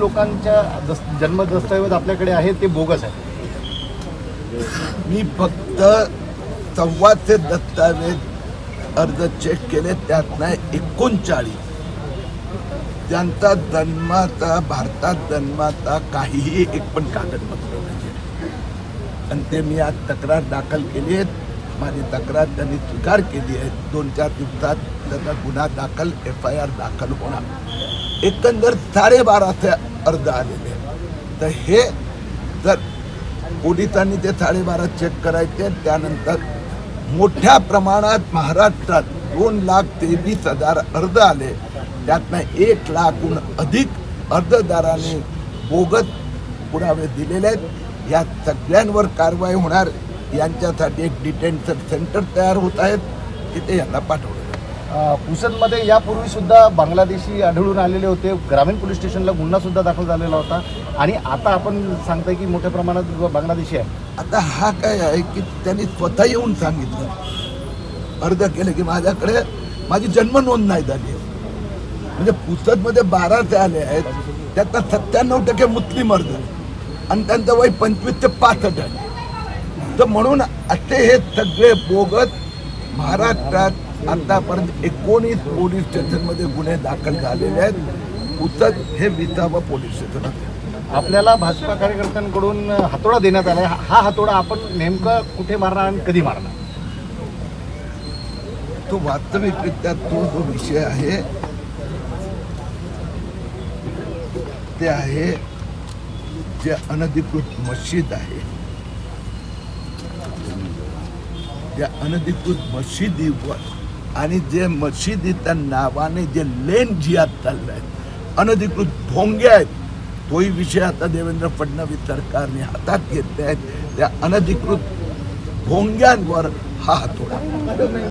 लोकांच्या दस जन्म दस्तऐवज आपल्याकडे आहे ते बोगस आहे मी फक्त सव्वाचे दस्तावेज अर्ज चेक केले त्यातनं एकोणचाळीस. त्यांचा जन्माचा भारतात जन्माचा काहीही एक पण कागदपत्र नाही आणि ते मी आज तक्रार दाखल केली आहेत. माझी तक्रार त्यांनी स्वीकार केली आहे दोन चार दिवसात त्याचा गुन्हा दाखल एफ आय आर दाखल होणार. एकंदर साडेबाराच्या अर्ज आलेले आहेत. तर हे जर पोलिसांनी ते साडेबारा चेक करायचे त्यानंतर मोठ्या प्रमाणात महाराष्ट्रात दोन लाख तेवीस हजार अर्ज आले. त्यातनं एक लाखहून अधिक अर्जदाराने बोगस पुरावे दिलेले आहेत. या सगळ्यांवर कारवाई होणार. यांच्यासाठी एक डिटेन्शन सेंटर तयार होत आहेत. तिथे यांना पाठवलं पुसदमध्ये यापूर्वीसुद्धा बांगलादेशी आढळून आलेले होते. ग्रामीण पोलीस स्टेशनला गुन्हासुद्धा दाखल झालेला होता. आणि आता आपण सांगताय की मोठ्या प्रमाणात बांगलादेशी आहे. आता हा काय आहे की त्यांनी स्वतः येऊन सांगितलं. अर्ज केले की माझ्याकडे माझी जन्म नोंद नाही झाली. म्हणजे पुसदमध्ये बारा ते आले आहेत त्यातला सत्त्याण्णव टक्के मुस्लिम अर्ज आणि त्यांचं वय पंचवीस ते पासष्ट आहे. तर म्हणून असे हे सगळे बोगत महाराष्ट्रात आतापर्यंत एकोणीस पोलीस स्टेशनमध्ये गुन्हे दाखल झालेले आहेत. पुस्तक हे विसावं पोलीस स्टेशन आपल्याला भाजपा कार्यकर्त्यांकडून हातोडा देण्यात आला आहे हा हातोडा आपण नेमका कुठे मारणार आणि कधी मारणार? तो वास्तविकरित्या तो जो विषय आहे ते आहे जे अनधिकृत मशीद आहे. त्या अनधिकृत मशिदीवर आणि जे मशिदीच्या नावाने जे लेन चाललं आहे अनधिकृत भोंगे आहेत तोही विषय आता देवेंद्र फडणवीस सरकारने हातात घेतले आहेत त्या अनधिकृत भोंग्यांवर हा हातोडा